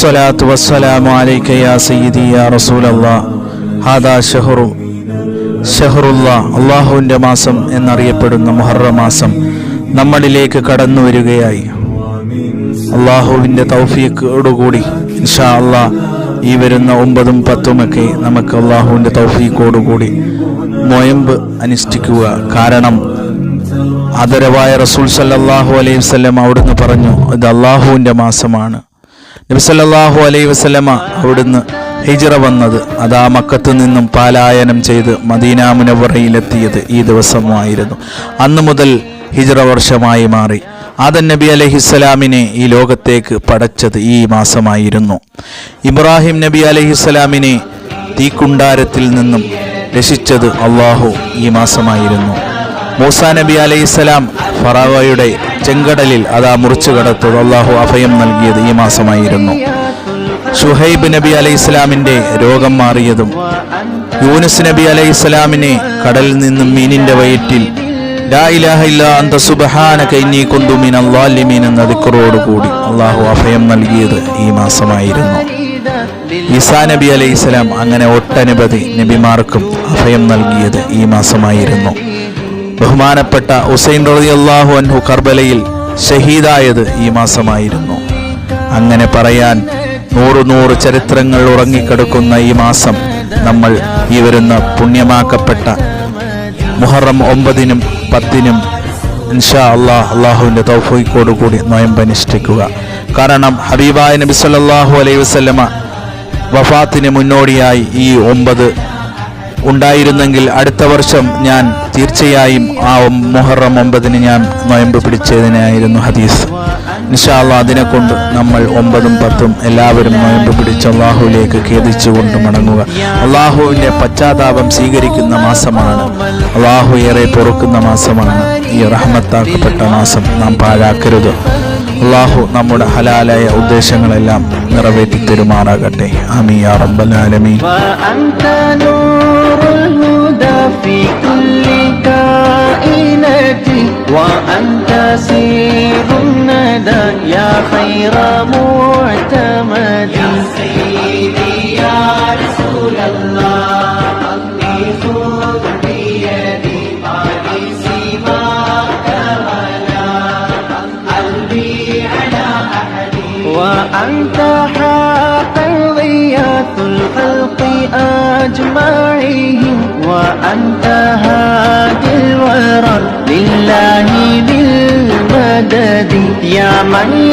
അസ്സലാത്തു വസ്സലാമു അലൈക യാ സയ്യിദി യാ റസൂലല്ലാഹ് ഹാദാ ഷഹറു ഷഹറുല്ല അള്ളാഹുവിന്റെ മാസം എന്ന് അറിയപ്പെടുന്ന മുഹറ മാസം നമ്മളിലേക്ക് കടന്നു വരികയായി. അള്ളാഹുവിന്റെ തൗഫീഖോടുകൂടി ഇൻഷാ അള്ളാ ഈ വരുന്ന ഒമ്പതും പത്തുമൊക്കെ നമുക്ക് അള്ളാഹുവിന്റെ തൗഫീഖോടുകൂടി നൊയമ്പ് അനുഷ്ഠിക്കുക. കാരണം ആദരവായ റസൂൽ സല്ലല്ലാഹു അലൈഹി വസല്ലം അവിടുന്ന് പറഞ്ഞു ഇത് അള്ളാഹുവിന്റെ മാസമാണ്. നബി അലൈ അലൈഹി വസല്ലമ അവിടുന്ന് ഹിജറ വന്നത്. അതാ മക്കത്ത് നിന്നും പാലായനം ചെയ്ത് മദീന മുനവറയിലെത്തിയത് ഈ ദിവസമായിരുന്നു. അന്ന് മുതൽ ഹിജറ വർഷമായി മാറി. ആദൻ നബി അലഹിസ്സലാമിനെ ഈ ലോകത്തേക്ക് പടച്ചത് ഈ മാസമായിരുന്നു. ഇബ്രാഹിം നബി അലഹിസ്സലാമിനെ തീക്കുണ്ടാരത്തിൽ നിന്നും രക്ഷിച്ചത് അള്ളാഹു ഈ മാസമായിരുന്നു. മൂസാ നബി അലൈഹിസ്സലാം ഫറാവയുടെ ചെങ്കടലിൽ അതാ മുറിച്ചു കടത്തത്. അള്ളാഹു അഭയം നൽകിയത് ഈ മാസമായിരുന്നു. ഷുഹൈബ് നബി അലൈഹി സ്വലാമിന്റെ രോഗം മാറിയതും യൂനുസ് നബി അലൈഹി സ്വലാമിനെ കടലിൽ നിന്നും മീനിന്റെ വയറ്റിൽ ലാ ഇലാഹ ഇല്ല അള്ളാഹു അഭയം നൽകിയത് ഈ മാസമായിരുന്നു. ഈസാ നബി അലൈഹി ഇസ്ലാം അങ്ങനെ ഒട്ടനവധി നബിമാർക്കും അഭയം നൽകിയത് ഈ മാസമായിരുന്നു. ബഹുമാനപ്പെട്ട ഹുസൈൻ അള്ളാഹു അൻഹു കർബലയിൽ ഷഹീദായത് ഈ മാസമായിരുന്നു. അങ്ങനെ പറയാൻ നൂറ് നൂറ് ചരിത്രങ്ങൾ ഉറങ്ങിക്കിടക്കുന്ന ഈ മാസം നമ്മൾ ഈ വരുന്ന പുണ്യമാക്കപ്പെട്ട മുഹറം ഒമ്പതിനും പത്തിനും ഇൻഷാ അള്ളാഹ് അള്ളാഹുവിന്റെ തൗഫീഖോട് കൂടി നോയമ്പനുഷ്ഠിക്കുക കാരണം ഹബീബായ നബി സല്ലല്ലാഹു അലൈഹി വസല്ലമ വഫാത്തിന് മുന്നോടിയായി ഈ ഒമ്പത് ഉണ്ടായിരുന്നെങ്കിൽ അടുത്ത വർഷം ഞാൻ തീർച്ചയായും ആ മുഹറം ഒമ്പതിന് ഞാൻ നോയമ്പ് പിടിച്ചതിനായിരുന്നു ഹദീസ്. നിഷാള്ള അതിനെ കൊണ്ട് നമ്മൾ ഒമ്പതും പത്തും എല്ലാവരും നോയമ്പ് പിടിച്ച് അള്ളാഹുവിലേക്ക് ഖേദിച്ചുകൊണ്ട് മടങ്ങുക. അള്ളാഹുവിന്റെ പശ്ചാത്താപം സ്വീകരിക്കുന്ന മാസമാണ്. അള്ളാഹു ഏറെ പൊറുക്കുന്ന മാസമാണ്. ഈ റഹ്മത്താക്കപ്പെട്ട മാസം നാം പാഴാക്കരുത്. അള്ളാഹു നമ്മുടെ ഹലാലായ ഉദ്ദേശങ്ങളെല്ലാം നിറവേറ്റി തരുമാറാകട്ടെ അമീ റബ്ബൽ ആലമീൻ. سير الندى يا خير معتمد يا سيدي يا رسول الله أمي خذ بيدي قلبي على وأنت حقا غياث الخلق أجمعهم وأنت هادي الورى மணி